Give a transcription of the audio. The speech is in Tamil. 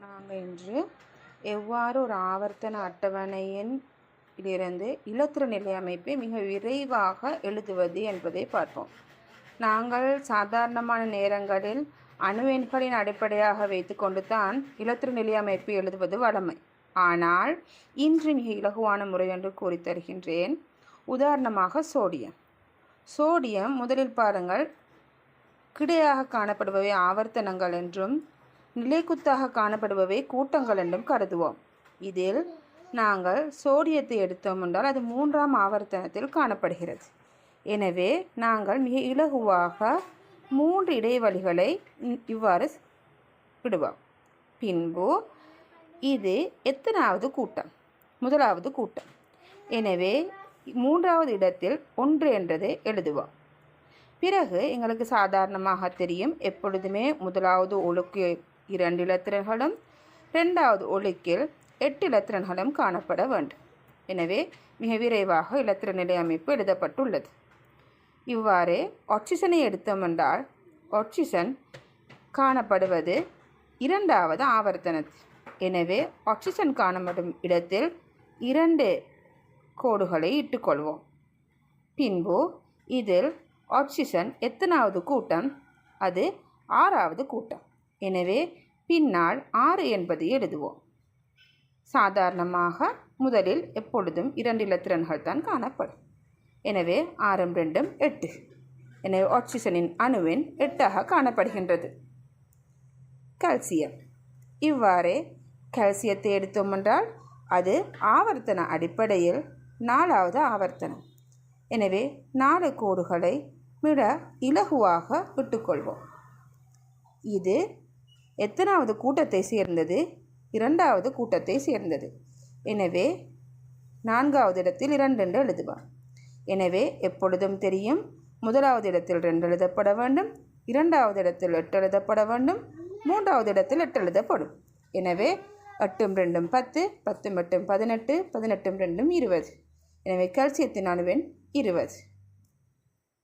நாங்கள் இன்று எவ்வாறு ஒரு ஆவர்த்தன அட்டவணையின் இலிருந்து இலத்திர நிலை அமைப்பை மிக விரைவாக எழுதுவது என்பதை பார்ப்போம். நாங்கள் சாதாரணமான நேரங்களில் அணுவெண்களின் அடிப்படையாக வைத்துக்கொண்டு தான் இலத்திர நிலை அமைப்பு எழுதுவது வழமை. ஆனால் இன்று மிக இலகுவான முறை என்று கூறி தருகின்றேன். உதாரணமாக சோடியம். சோடியம் முதலில் பாருங்கள் கிடையாக காணப்படுபவை ஆவர்த்தனங்கள் என்றும் நிலைக்குத்தாக காணப்படுபவை கூட்டங்கள் என்றும் கருதுவோம். இதில் நாங்கள் சோடியத்தை எடுத்தோம் என்றால் அது மூன்றாம் ஆவர்த்தனத்தில் காணப்படுகிறது. எனவே நாங்கள் மிக இலகுவாக மூன்று இடைவெளிகளை இவ்வாறு விடுவோம். பின்பு இது எத்தனாவது கூட்டம்? முதலாவது கூட்டம். எனவே மூன்றாவது இடத்தில் ஒன்று என்றதை எழுதுவோம். பிறகு எங்களுக்கு சாதாரணமாக தெரியும் எப்பொழுதுமே முதலாவது ஒழுக்கு இரண்டு இலத்திரன்களும் ரெண்டாவது ஒழுக்கில் எட்டு இலத்திரன்களும் காணப்பட வேண்டும். எனவே மிக விரைவாக இலத்திர நிலை அமைப்பு எழுதப்பட்டுள்ளது. இவ்வாறு ஆக்சிஜனை எடுத்தோம் என்றால் ஆக்சிஜன் காணப்படுவது இரண்டாவது ஆவர்த்தனத்தில். எனவே ஆக்சிஜன் காணப்படும் இடத்தில் இரண்டு கோடுகளை இட்டுக்கொள்வோம். பின்பு இதில் ஆக்சிஜன் எத்தனாவது கூட்டம் அது ஆறாவது கூட்டம். எனவே பின்னால் ஆறு என்பதை எழுதுவோம். சாதாரணமாக முதலில் எப்பொழுதும் இரண்டு இலத்திரன்கள் தான் காணப்படும். எனவே ஆறும் ரெண்டும் எட்டு. எனவே ஆக்சிஜனின் அணுவின் எட்டாக காணப்படுகின்றது. கால்சியம். இவ்வாறே கால்சியத்தை எடுத்தோம் என்றால் அது ஆவர்த்தன அடிப்படையில் நாலாவது ஆவர்த்தனம். எனவே நாலு கோடுகளை மிக இலகுவாக விட்டுக்கொள்வோம். இது எத்தனாவது கூட்டத்தை சேர்ந்தது? இரண்டாவது கூட்டத்தை சேர்ந்தது. எனவே நான்காவது இடத்தில் இரண்டு என்று எழுதுவார் எனவே எப்பொழுதும் தெரியும் முதலாவது இடத்தில் ரெண்டு எழுதப்பட வேண்டும் இரண்டாவது இடத்தில் எட்டு எழுதப்பட வேண்டும் மூன்றாவது இடத்தில் எட்டு எழுதப்படும். எனவே எட்டும் ரெண்டும் பத்து பத்தும் எட்டும் பதினெட்டு பதினெட்டும் ரெண்டும் இருபது. எனவே கால்சியத்தின் அணுவெண் இருபது.